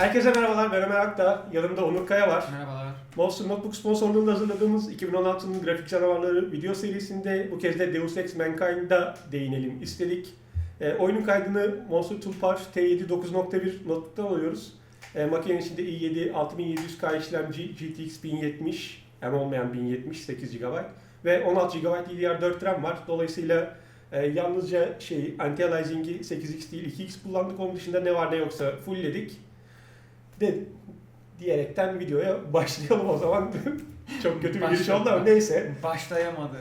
Herkese merhabalar, ben Ömer Akdağ. Yanımda Onur Kaya var. Merhabalar. Monster Notebook sponsorluğunda hazırladığımız 2016'nın grafik canavarları video serisinde bu kez de Deus Ex Mankind'a değinelim istedik. E, oyunun kaydını Monster Toolbar T7 9.1 notebook'tan alıyoruz. E, makinenin içinde i7 6700K işlemci GTX 1070, hem olmayan 1070 8 GB ve 16 GB DDR4 RAM var. Dolayısıyla e, yalnızca şey anti-aliasing'i 8x değil 2x kullandık. Onun dışında ne var ne yoksa fullledik. De, diyerekten videoya başlayalım o zaman. Çok kötü bir giriş Başla. oldu ama neyse. Başlayamadı.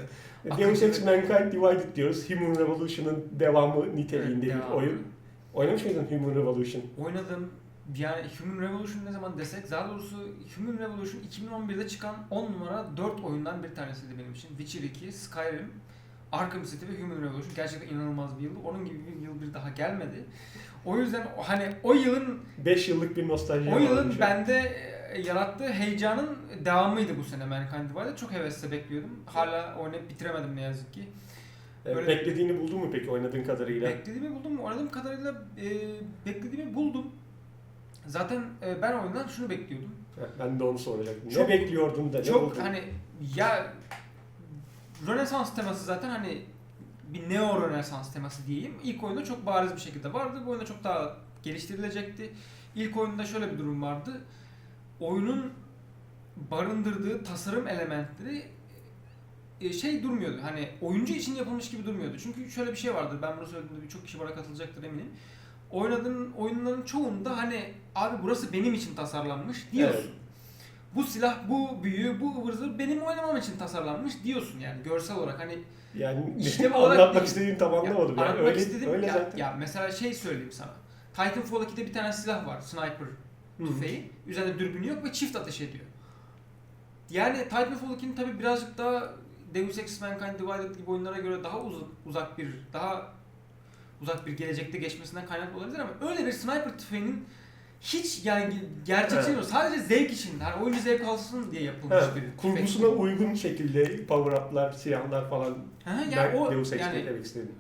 Deus Ex Mankind Divided diyoruz. Human Revolution'ın devamı niteliğinde Evet, bir devamı. oyun. Oynamış mıydın Human Revolution? Oynadım. Yani Human Revolution ne zaman desek, daha doğrusu Human Revolution 2011'de çıkan 10 numara 4 oyundan bir tanesiydi benim için. Witcher 2, Skyrim, Arkham City ve Human Revolution gerçekten inanılmaz bir yıldı. Onun gibi bir yıl bir daha gelmedi. O yüzden hani o yılın 5 yıllık bir nostalji o yılın varmış. bende e, yarattığı heyecanın devamıydı bu sene Mankind Divided. Çok hevesle bekliyordum. Hala oynayıp bitiremedim ne yazık ki. E, böyle- Beklediğini buldun mu peki oynadığın kadarıyla? Beklediğimi buldum mu? Oynadığım kadarıyla e, beklediğimi buldum. Zaten e, ben oyundan şunu bekliyordum. Ha, Ben de onu soracaktım. Çok- ne bekliyordun da ne Çok buldun? hani ya Rönesans teması zaten hani bir neo Rönesans teması diyeyim. İlk oyunda çok bariz bir şekilde vardı. Bu oyunda çok daha geliştirilecekti. İlk oyunda şöyle bir durum vardı. Oyunun barındırdığı tasarım elementleri e, şey durmuyordu. Hani oyuncu için yapılmış gibi durmuyordu. Çünkü şöyle bir şey vardır. Ben bunu söylediğimde birçok kişi bana katılacaktır eminim. Oynadığın oyunların çoğunda hani abi burası benim için tasarlanmış diyorsun. Evet. Bu silah, bu büyü, bu ıvır zıvır benim oynamam için tasarlanmış diyorsun yani görsel olarak hani Yani İşlev olarak anlatmak değil. istediğin tam anlamadım. ya, yani. anlatmak Öyle, istediğim öyle ya, zaten. ya mesela şey söyleyeyim sana. Titanfall 2'de bir tane silah var. Sniper tüfeği. Üzerinde dürbünü yok ve çift ateş ediyor. Yani Titanfall 2'nin tabi birazcık daha Deus Ex Mankind Divided gibi oyunlara göre daha uzak, uzak bir, daha uzak bir gelecekte geçmesinden kaynaklı olabilir ama öyle bir sniper tüfeğinin hiç yani ge- gerçekçi Evet. değil. Sadece zevk için, hani oyuncu zevk alsın diye yapılmış Evet, bir kurgusuna uygun şekilde power up'lar, silahlar falan hı, yani o Deus Ex'te yani demek istedim.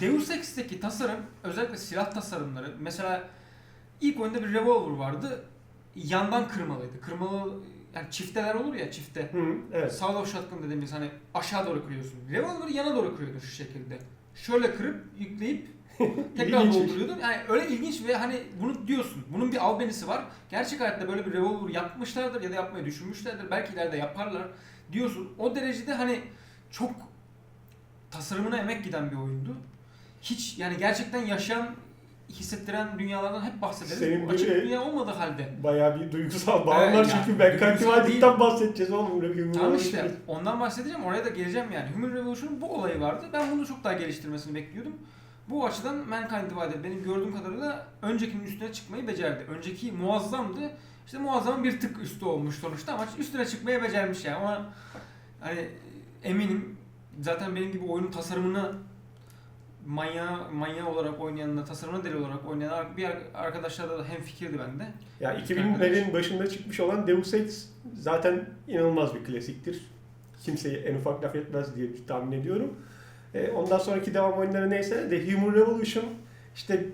Deus Ex'teki tasarım özellikle silah tasarımları mesela ilk oyunda bir revolver vardı. Yandan kırmalıydı. Kırmalı yani çifteler olur ya çifte. Hı, evet. Sağ of shotgun dediğimiz hani aşağı doğru kırıyorsun. Revolver'ı yana doğru kırıyordun şu şekilde. Şöyle kırıp yükleyip tekrar İlginç. dolduruyordun. Yani öyle ilginç ve hani bunu diyorsun. Bunun bir albenisi var. Gerçek hayatta böyle bir revolver yapmışlardır ya da yapmayı düşünmüşlerdir. Belki ileride yaparlar diyorsun. O derecede hani çok tasarımına emek giden bir oyundu. Hiç yani gerçekten yaşayan hissettiren dünyalardan hep bahsederiz. Senin açık böyle- dünya olmadığı halde. Bayağı bir duygusal bağlar Evet, çünkü ben duygusal Kantivalidik'ten bahsedeceğiz oğlum. Human Tamam işte ondan bahsedeceğim oraya da geleceğim yani. Human Revolution'un bu olayı vardı. Ben bunu çok daha geliştirmesini bekliyordum. Bu açıdan Mankind Divided benim gördüğüm kadarıyla öncekinin üstüne çıkmayı becerdi. Önceki muazzamdı. İşte muazzamın bir tık üstü olmuş sonuçta ama üstüne çıkmayı becermiş yani. Ona hani eminim zaten benim gibi oyunun tasarımını manya manya olarak oynayanla tasarımına deli olarak oynayan bir arkadaşlarla da hem fikirdi bende. Ya 2000'lerin başında çıkmış olan Deus Ex zaten inanılmaz bir klasiktir. Kimseyi en ufak laf etmez diye tahmin ediyorum. E, ondan sonraki devam oyunları neyse de Human Revolution işte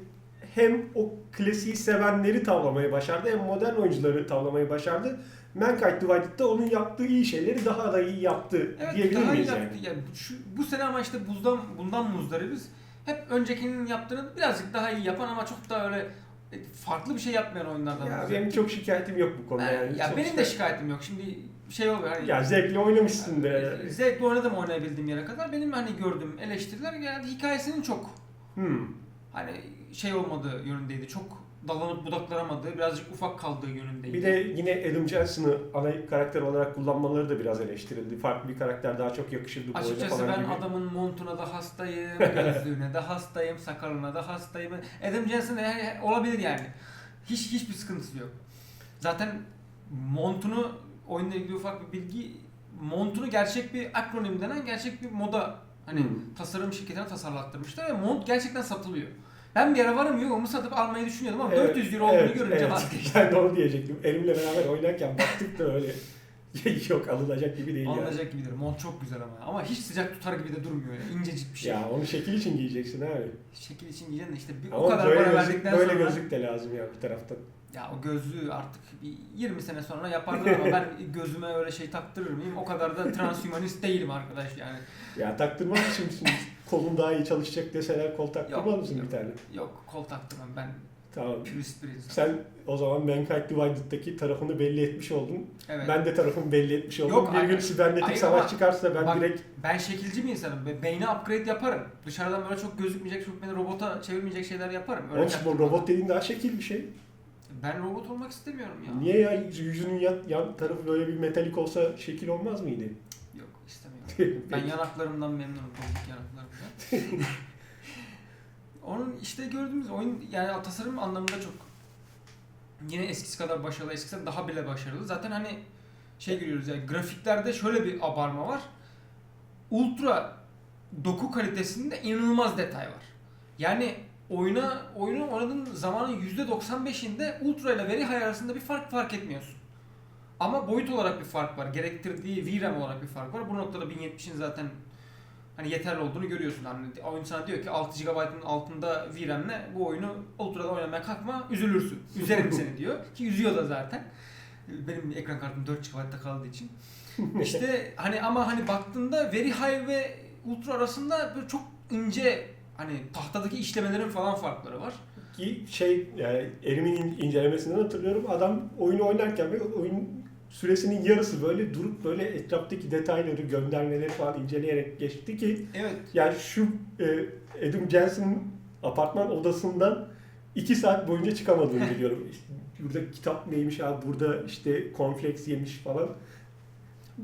hem o klasiği sevenleri tavlamayı başardı hem modern oyuncuları tavlamayı başardı. Mankind Divided'da onun yaptığı iyi şeyleri daha da iyi yaptı Evet diyebilir daha iyi miyiz yani? yaptı. Yani şu, bu sene ama işte buzdan, bundan muzdaribiz. Hep öncekinin yaptığını birazcık daha iyi yapan ama çok daha öyle e, farklı bir şey yapmayan oyunlardan Ya benim çok şikayetim yok bu konuda Ben- yani. ya benim de şikayetim yok. Şimdi şey oluyor hani Ya zevkli oynamışsın da. zevkli oynadım oynayabildiğim yere kadar. Benim hani gördüğüm eleştiriler genelde hikayesinin çok Hmm. hani şey olmadığı yönündeydi. Çok dalanıp budaklanamadığı, birazcık ufak kaldığı yönündeydi. Bir de yine Adam Jensen'ı ana karakter olarak kullanmaları da biraz eleştirildi. Farklı bir karakter daha çok yakışırdı bu Açıkçası falan ben gibi. adamın montuna da hastayım, gözlüğüne de hastayım, sakalına da hastayım. Adam Jensen de olabilir yani. Hiç hiçbir sıkıntısı yok. Zaten montunu oyunla ilgili ufak bir bilgi montunu gerçek bir akronim denen gerçek bir moda hani Hmm. tasarım şirketine tasarlattırmışlar ve mont gerçekten satılıyor. Ben bir ara varım yok onu satıp almayı düşünüyordum ama Evet, 400 euro olduğunu evet, görünce evet. vazgeçtim. Ben de onu diyecektim. Elimle beraber oynarken baktık da öyle. Yok alınacak gibi değil yani. Alınacak gibidir. Mont çok güzel ama. Ama hiç sıcak tutar gibi de durmuyor. Yani. İncecik bir şey. Ya onu şekil için giyeceksin abi. Şekil için giyeceksin de işte bir, o Ama kadar böyle, para gözlük, verdikten böyle sonra gözlük de lazım ya bir taraftan. Ya o gözlüğü artık bir 20 sene sonra yaparlar ama ben gözüme öyle şey taktırır mıyım? O kadar da transhumanist değilim arkadaş yani. Ya taktırmaz mısın kolun daha iyi çalışacak deseler kol taktırmaz mısın bir tane? Yok kol taktırmam ben Tamam. pürist bir insanım. Sen o zaman Mankind Divided'daki tarafını belli etmiş oldun. Evet. Ben de tarafımı belli etmiş oldum. Yok, bir gün sibernetik savaş ama çıkarsa ben bak- direkt Ben şekilci bir insanım. Be- Beyni upgrade yaparım. Dışarıdan böyle çok gözükmeyecek, çok beni robota çevirmeyecek şeyler yaparım. Öyle çaktırmadan. robot dediğin daha şekil bir şey. Ben robot olmak istemiyorum ya. Niye ya yüzünün yan, yan tarafı böyle bir metalik olsa şekil olmaz mıydı? Yok istemiyorum. Ben yanaklarımdan memnunum. Yanaklarımdan. Onun işte gördüğümüz oyun yani tasarım anlamında çok yine eskisi kadar başarılı, eskisi daha bile başarılı. Zaten hani şey görüyoruz yani grafiklerde şöyle bir abarma var. Ultra doku kalitesinde inanılmaz detay var. Yani oyuna oyunu oynadığın zamanın %95'inde ultra ile veri high arasında bir fark fark etmiyorsun. Ama boyut olarak bir fark var. Gerektirdiği VRAM olarak bir fark var. Bu noktada 1070'in zaten hani yeterli olduğunu görüyorsun. Hani oyun sana diyor ki 6 GB'ın altında VRAM'le bu oyunu ultra'da oynamaya kalkma üzülürsün. Üzerim seni diyor. Ki üzüyor da zaten. Benim ekran kartım 4 GB'da kaldığı için. İşte hani ama hani baktığında Very High ve Ultra arasında böyle çok ince hani tahtadaki işlemelerin falan farkları var. Ki şey yani elimin in- incelemesinden hatırlıyorum. Adam oyunu oynarken ve oyun süresinin yarısı böyle durup böyle etraftaki detayları, göndermeleri falan inceleyerek geçti ki Evet. yani şu e, Adam Jensen'ın apartman odasından iki saat boyunca çıkamadığını biliyorum. İşte burada kitap neymiş abi, burada işte cornflakes yemiş falan.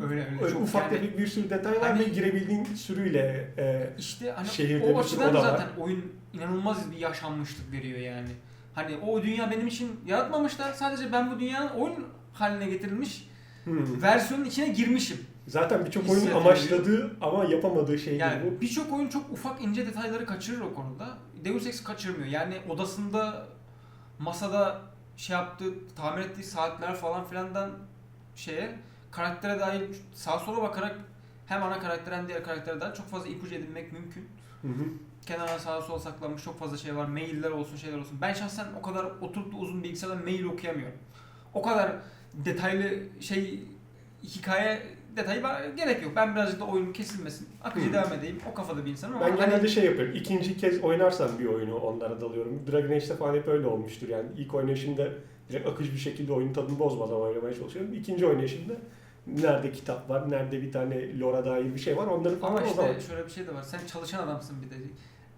Öyle öyle. Öyle çok ufak yani- tefek bir sürü detay var Hani- ve girebildiğin sürüyle e, İşte hani Şehirde o bir açıdan oda zaten oyun inanılmaz bir yaşanmışlık veriyor yani. Hani o dünya benim için yaratmamışlar. Sadece ben bu dünyanın oyun haline getirilmiş hmm. versiyonun içine girmişim. zaten birçok oyunun Hissiyatı amaçladığı ama yapamadığı şey Yani bu. birçok oyun çok ufak ince detayları kaçırır o konuda. Deus Ex kaçırmıyor. Yani odasında masada şey yaptığı, tamir ettiği saatler falan filandan şeye karaktere dair sağa sola bakarak hem ana karakter hem diğer karaktere dair çok fazla ipucu edinmek mümkün. Hı hı. kenara sağa sola saklanmış çok fazla şey var. Mailler olsun şeyler olsun. Ben şahsen o kadar oturup da uzun bilgisayarda mail okuyamıyorum. O kadar detaylı şey hikaye detayı var, gerek yok. Ben birazcık da oyunun kesilmesin. Akıcı Hı. devam edeyim. O kafada bir insanım ama Ben hani genelde şey yapıyorum. İkinci kez oynarsam bir oyunu onlara dalıyorum. Dragon Age'de falan hep öyle olmuştur yani. İlk oynayışımda direkt akıcı bir şekilde oyun tadını bozmadan oynamaya çalışıyorum. İkinci oynayışımda nerede kitap var, nerede bir tane lore dair bir şey var onları falan ama o zaman. işte şöyle bir şey de var. Sen çalışan adamsın bir de.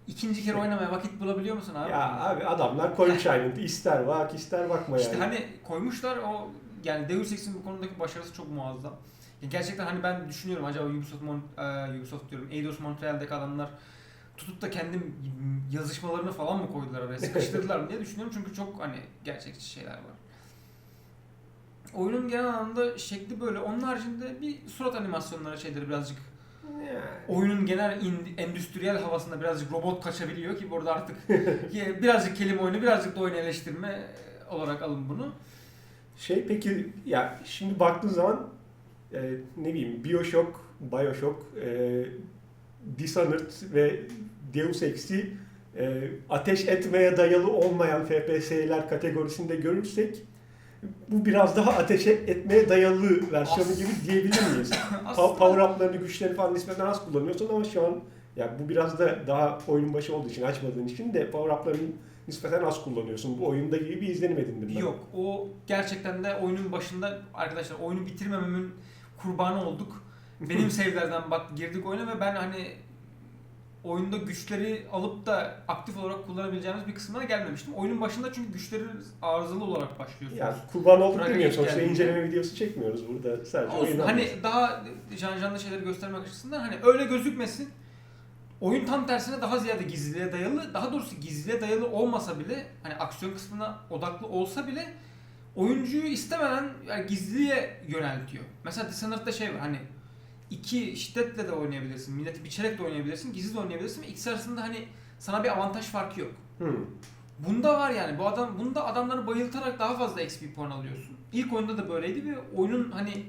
İkinci kere oynamaya vakit bulabiliyor musun abi? Ya abi adamlar koymuş aynı. İster bak ister bakma yani. İşte hani koymuşlar o yani Deus Ex'in bu konudaki başarısı çok muazzam. Ya gerçekten hani ben düşünüyorum acaba Ubisoft, Mon- e, Ubisoft diyorum Eidos Montreal'deki adamlar tutup da kendi yazışmalarını falan mı koydular oraya sıkıştırdılar mı diye düşünüyorum çünkü çok hani gerçekçi şeyler var. Oyunun genel anlamda şekli böyle. Onun haricinde bir surat animasyonları şeyleri birazcık Yani. oyunun genel in- endüstriyel havasında birazcık robot kaçabiliyor ki burada artık birazcık kelime oyunu birazcık da oyun eleştirme olarak alın bunu. Şey peki ya şimdi baktığın zaman e, ne bileyim Bioshock, Bioshock, e, Dishonored ve Deus Ex'i e, ateş etmeye dayalı olmayan FPS'ler kategorisinde görürsek bu biraz daha ateş etmeye dayalı versiyonu As- gibi diyebilir miyiz? Pa- Power up'larını, güçlerini falan nispeten az kullanıyorsun ama şu an ya bu biraz da daha oyunun başı olduğu için açmadığın için de power up'larını nispeten az kullanıyorsun. Bu oyunda gibi bir izlenim edindim ben. Yok o gerçekten de oyunun başında arkadaşlar oyunu bitirmememin kurbanı olduk. Benim save'lerden bak girdik oyuna ve ben hani oyunda güçleri alıp da aktif olarak kullanabileceğimiz bir kısmına gelmemiştim. Oyunun başında çünkü güçleri arızalı olarak başlıyorsunuz. Ya kurban olduk ilk sonuçta geldiğinde. inceleme videosu çekmiyoruz burada sadece Olsun hani anlatıyoruz. daha can canlı şeyleri göstermek açısından hani öyle gözükmesin. Oyun tam tersine daha ziyade gizliliğe dayalı, daha doğrusu gizliliğe dayalı olmasa bile hani aksiyon kısmına odaklı olsa bile oyuncuyu istemeden yani gizliliğe yöneltiyor. Mesela Dishonored'da şey var hani iki şiddetle de oynayabilirsin, milleti biçerek de oynayabilirsin, gizli de oynayabilirsin ikisi arasında hani sana bir avantaj farkı yok. Hmm. Bunda var yani. Bu adam bunda adamları bayıltarak daha fazla XP puan alıyorsun. İlk oyunda da böyleydi ve oyunun hani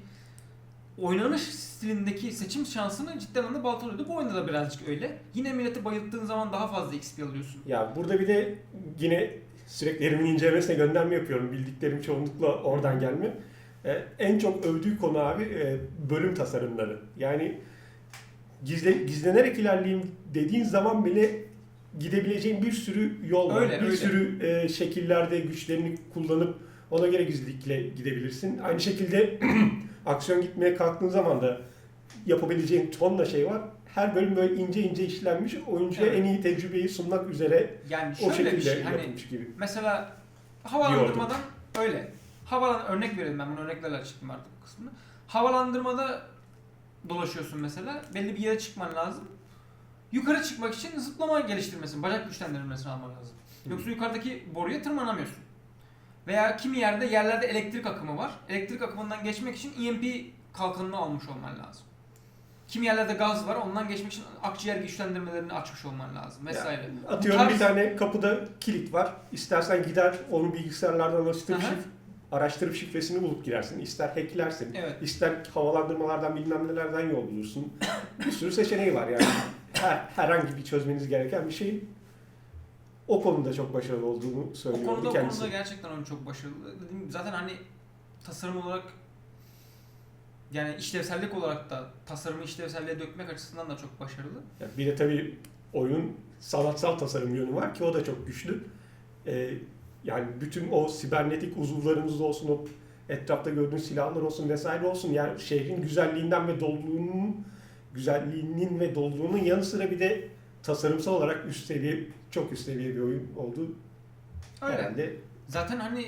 oynanış stilindeki seçim şansını cidden anlamda baltalıyordu. Bu oyunda da birazcık öyle. Yine milleti bayılttığın zaman daha fazla XP alıyorsun. Ya burada bir de yine sürekli elimin incelemesine gönderme yapıyorum. Bildiklerim çoğunlukla oradan gelme. E, en çok övdüğü konu abi e, bölüm tasarımları. Yani gizle, gizlenerek ilerleyeyim dediğin zaman bile gidebileceğin bir sürü yol var. Öyle, bir öyle. sürü e, şekillerde güçlerini kullanıp ona göre gizlilikle gidebilirsin. Aynı şekilde aksiyon gitmeye kalktığın zaman da yapabileceğin tonla şey var. Her bölüm böyle ince ince işlenmiş. Oyuncuya Evet. en iyi tecrübeyi sunmak üzere Yani o şöyle şekilde bir şey hani yapılmış gibi. mesela havalandırmadan öyle. Havalan örnek verelim ben bunu örneklerle açıklayayım artık bu kısmını. Havalandırmada dolaşıyorsun mesela. Belli bir yere çıkman lazım. Yukarı çıkmak için zıplama geliştirmesini, bacak güçlendirmesini alman lazım. Yoksa yukarıdaki boruya tırmanamıyorsun. Veya kimi yerde yerlerde elektrik akımı var. Elektrik akımından geçmek için EMP kalkanını almış olman lazım. Kimi yerlerde gaz var. Ondan geçmek için akciğer güçlendirmelerini açmış olman lazım vesaire. Atıyorum Bu tarz- bir tane kapıda kilit var. İstersen gider onu bilgisayarlardan araştırıp, şif- araştırıp şifresini bulup girersin. İster hacklersin. Evet. İster havalandırmalardan bilmem nelerden yol bulursun. bir sürü seçeneği var yani. Her, herhangi bir çözmeniz gereken bir şey. O konuda çok başarılı olduğunu O söylüyor konuda o kendisi. konuda gerçekten oyun çok başarılı. Dediğim gibi zaten hani tasarım olarak yani işlevsellik olarak da tasarımı işlevselliğe dökmek açısından da çok başarılı. Ya Bir de tabii oyunun sanatsal tasarım yönü var ki o da çok güçlü. Ee, yani bütün o sibernetik uzuvlarımız olsun, o etrafta gördüğünüz silahlar olsun vesaire olsun. Yani şehrin güzelliğinden ve doluluğunun güzelliğinin ve doluluğunun yanı sıra bir de tasarımsal olarak üst seviye, çok üst seviye bir oyun olduğu Öyle. herhalde. Zaten hani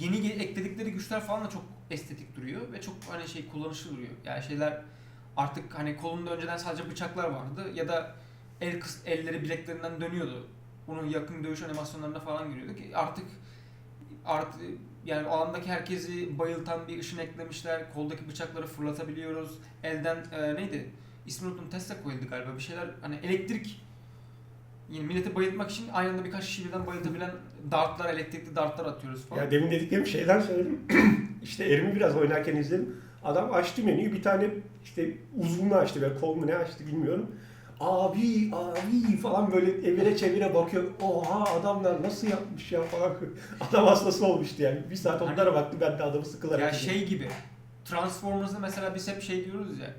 yeni ge- ekledikleri güçler falan da çok estetik duruyor ve çok hani şey kullanışlı duruyor. Yani şeyler artık hani kolunda önceden sadece bıçaklar vardı ya da el kıs elleri bileklerinden dönüyordu. Bunun yakın dövüş animasyonlarına falan giriyordu ki artık artık yani alandaki herkesi bayıltan bir ışın eklemişler. Koldaki bıçakları fırlatabiliyoruz. Elden e, neydi? İsmini unuttum. Tesla koyuldu galiba. Bir şeyler hani elektrik Yine milleti bayıltmak için aynı anda birkaç kişi birden bayıltabilen dartlar, elektrikli dartlar atıyoruz falan. Ya demin dediklerim şeyden söyledim. işte Erim'i biraz oynarken izledim. Adam açtı menüyü bir tane işte uzunluğu açtı ve kol mu ne açtı bilmiyorum. Abi abi falan böyle evire çevire bakıyor. Oha adamlar nasıl yapmış ya falan. Adam hastası olmuştu yani. Bir saat onlara baktı ben de adamı sıkılarak ya şey gibi. Transformers'da mesela biz hep şey diyoruz ya.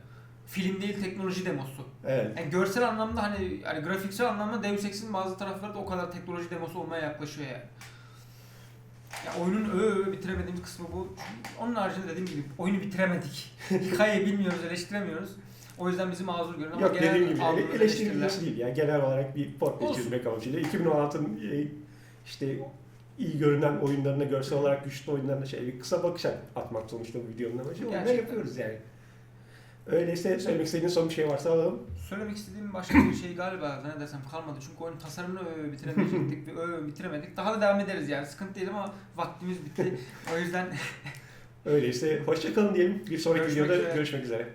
Film değil teknoloji demosu. Evet. Yani görsel anlamda hani yani grafiksel anlamda Deus Ex'in bazı tarafları da o kadar teknoloji demosu olmaya yaklaşıyor yani. Ya oyunun öve öve bitiremediğimiz kısmı bu. Çünkü onun haricinde dediğim gibi oyunu bitiremedik. Hikayeyi bilmiyoruz, eleştiremiyoruz. O yüzden bizi mazur görün ama Yok genel dediğim gibi eleştiriler- değil. Yani genel olarak bir portre çizmek amacıyla. 2016'nın e, işte iyi görünen oyunlarına, görsel olarak güçlü oyunlarına şey kısa bakış atmak sonuçta bu videonun amacı. Onu da yapıyoruz yani. Öyleyse söylemek istediğin son bir şey varsa alalım. Söylemek istediğim başka bir şey galiba ne desem kalmadı. Çünkü oyunun tasarımını öve bitiremeyecektik ve öve bitiremedik. Daha da devam ederiz yani. Sıkıntı değil ama vaktimiz bitti. O yüzden Öyleyse hoşça kalın diyelim. Bir sonraki Görüşmek videoda üzere. görüşmek üzere.